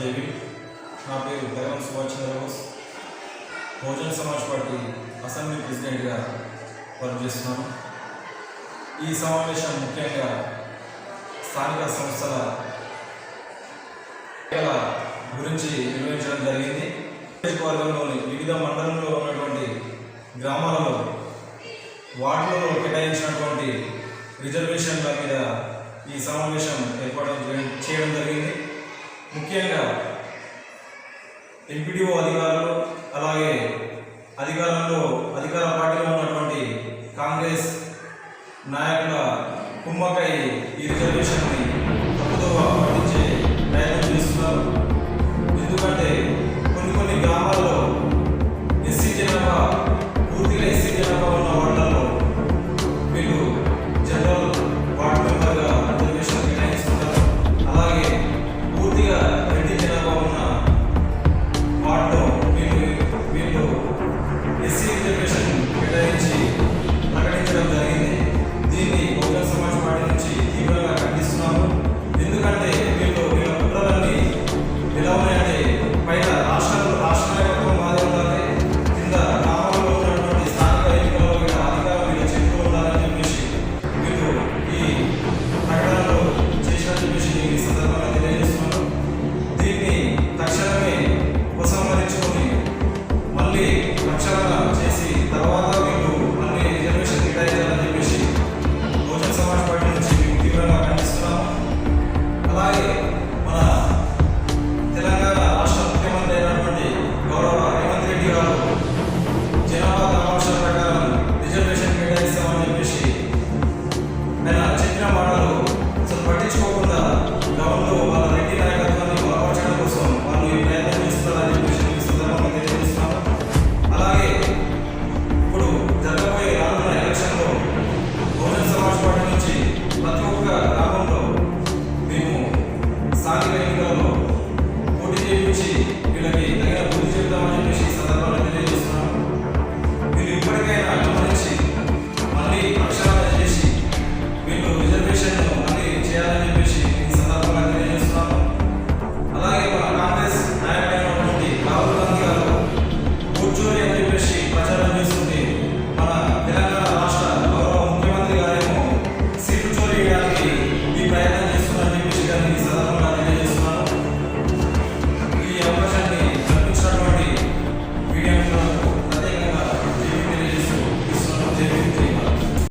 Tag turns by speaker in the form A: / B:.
A: JB నా పేరు తెలం సుభాష్ చంద్రబోస్ బహుజన్ సమాజ్ పార్టీ అసెంబ్లీ ప్రెసిడెంట్గా పనిచేస్తున్నాను ఈ సమావేశం ముఖ్యంగా స్థానిక సంస్థల గురించి నిర్వహించడం జరిగింది. నియోజకవర్గంలోని వివిధ మండలంలో ఉన్నటువంటి గ్రామాలలో వార్డులలో కేటాయించినటువంటి రిజర్వేషన్ల మీద ఈ సమావేశం ఏర్పాటు చేయడం జరిగింది. ముఖ్యంగా ఎంపీడీఓ అధికారులు అలాగే అధికారంలో అధికార పార్టీలో ఉన్నటువంటి కాంగ్రెస్ నాయకుల కుమ్మకై ఈ రిజర్వేషన్ బహుజన సమాజ్ పార్టీ నుంచి తీవ్రంగా ఖండిస్తున్నాము ఎందుకంటే వీళ్ళు వీళ్ళ కుట్రలన్నీ ఎలా ఉన్నాయంటే పైన రాష్ట్రంలో రాష్ట్ర నాయకత్వం మాదే ఉండాలి కింద గ్రామంలో ఉన్నటువంటి స్థానిక ఎన్నికల్లో వీళ్ళ అధికారం వీళ్ళ చెప్తూ ఉండాలని చెప్పేసి వీళ్ళు ఈ ప్రకటనలో చేసినట్టు చెప్పేసి ఈ సందర్భంగా తెలియజేస్తున్నాను. దీన్ని తక్షణమే ఉపసంహరించుకొని మళ్ళీ తక్షణంగా